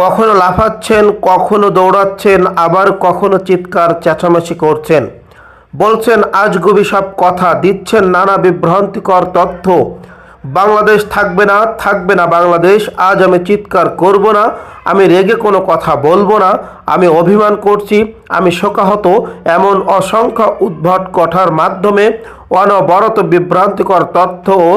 কখনো লাফাচ্ছেন, কখনো দৌড়াচ্ছেন, আবার কখনো চিৎকার, চেঁচামেচি করছেন। বলছেন আজগুবি সব কথা। দিচ্ছেন নানা বিভ্রান্তিকর তথ্য। বাংলাদেশ থাকবে না থাকবে না বাংলাদেশ। আজ আমি চিৎকার করব না, আমি রেগে কোনো কথা বলব না। আমি অভিমান করছি, আমি শোকাহত। এমন অসংখ্য উদ্ভট কথার মাধ্যমে অনবরত বিভ্রান্তিকর তথ্য ও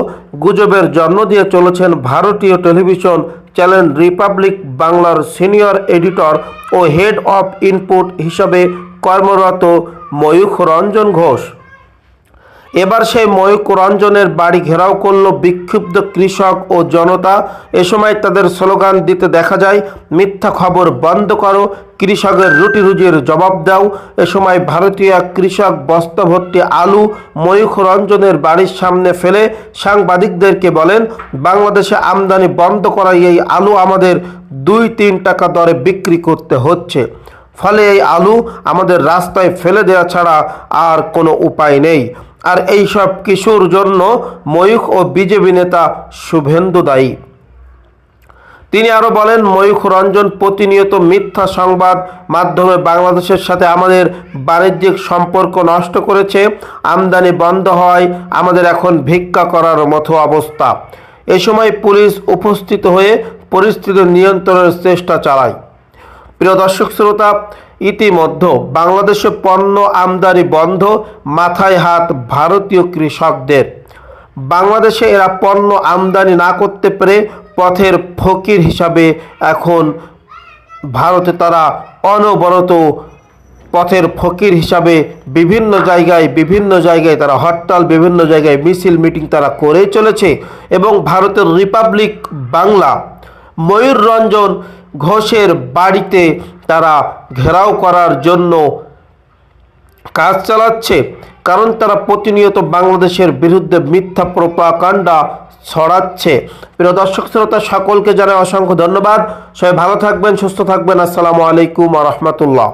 গুজবের জন্ম দিয়ে চলেছেন ভারতীয় টেলিভিশন চ্যানেল রিপাবলিক বাংলার সিনিয়র এডিটর ও হেড অফ ইনপুট হিসাবে কর্মরত ময়ূখ রঞ্জন ঘোষ। এবার সেই ময়ূক রঞ্জনের বাড়ি ঘেরাও করল বিক্ষুব্ধ কৃষক ও জনতা। এ সময় তাদের স্লোগান দিতে দেখা যায়, মিথ্যা খবর বন্ধ করো, কৃষকের রুটি রুজির জবাব দাও। এ সময় ভারতীয় কৃষক বস্তা ভর্তি আলু ময়ূখ রঞ্জনের বাড়ির সামনে ফেলে সাংবাদিকদেরকে বলেন, বাংলাদেশে আমদানি বন্ধ করা এই আলু আমাদের দুই তিন টাকা দরে বিক্রি করতে হচ্ছে। ফলে এই আলু আমাদের রাস্তায় ফেলে দেওয়া ছাড়া আর কোনো উপায় নেই। আর এই সব কিছুর জন্য ময়ূখ ও বিজেপি নেতা শুভেন্দু দায়ী। তিনি আরও বলেন, ময়ূখ রঞ্জন প্রতিনিয়ত মিথ্যা সংবাদ মাধ্যমে বাংলাদেশের সাথে আমাদের বাণিজ্যিক সম্পর্ক নষ্ট করেছে, আমদানি বন্ধ হয়, আমাদের এখন ভিক্ষা করার মতো অবস্থা। এ সময় পুলিশ উপস্থিত হয়ে পরিস্থিতি নিয়ন্ত্রণের চেষ্টা চালায়। প্রিয় দর্শক শ্রোতা, ইতিমধ্যে বাংলাদেশে পণ্য আমদানি বন্ধ, মাথায় হাত ভারতীয় কৃষকদের। বাংলাদেশে এরা পণ্য আমদানি না করতে পেরে পথের ফকির হিসাবে এখন ভারতে তারা অনবরত পথের ফকির হিসাবে বিভিন্ন জায়গায় বিভিন্ন জায়গায় তারা হরতাল, বিভিন্ন জায়গায় মিছিল, মিটিং তারা করেই চলেছে এবং ভারতের রিপাবলিক বাংলা ময়ূর রঞ্জন ঘোষের বাড়িতে তারা ঘেরাও করার জন্য কাজ চালাচ্ছে, কারণ তারা প্রতিনিয়ত বাংলাদেশের বিরুদ্ধে মিথ্যা প্রপাকাণ্ডা ছড়াচ্ছে। প্রিয় দর্শক, শ্রোতা, সকলকে জানাই অসংখ্য ধন্যবাদ। সবাই ভালো থাকবেন, সুস্থ থাকবেন। আসসালামু আলাইকুম রহমতুল্লাহ।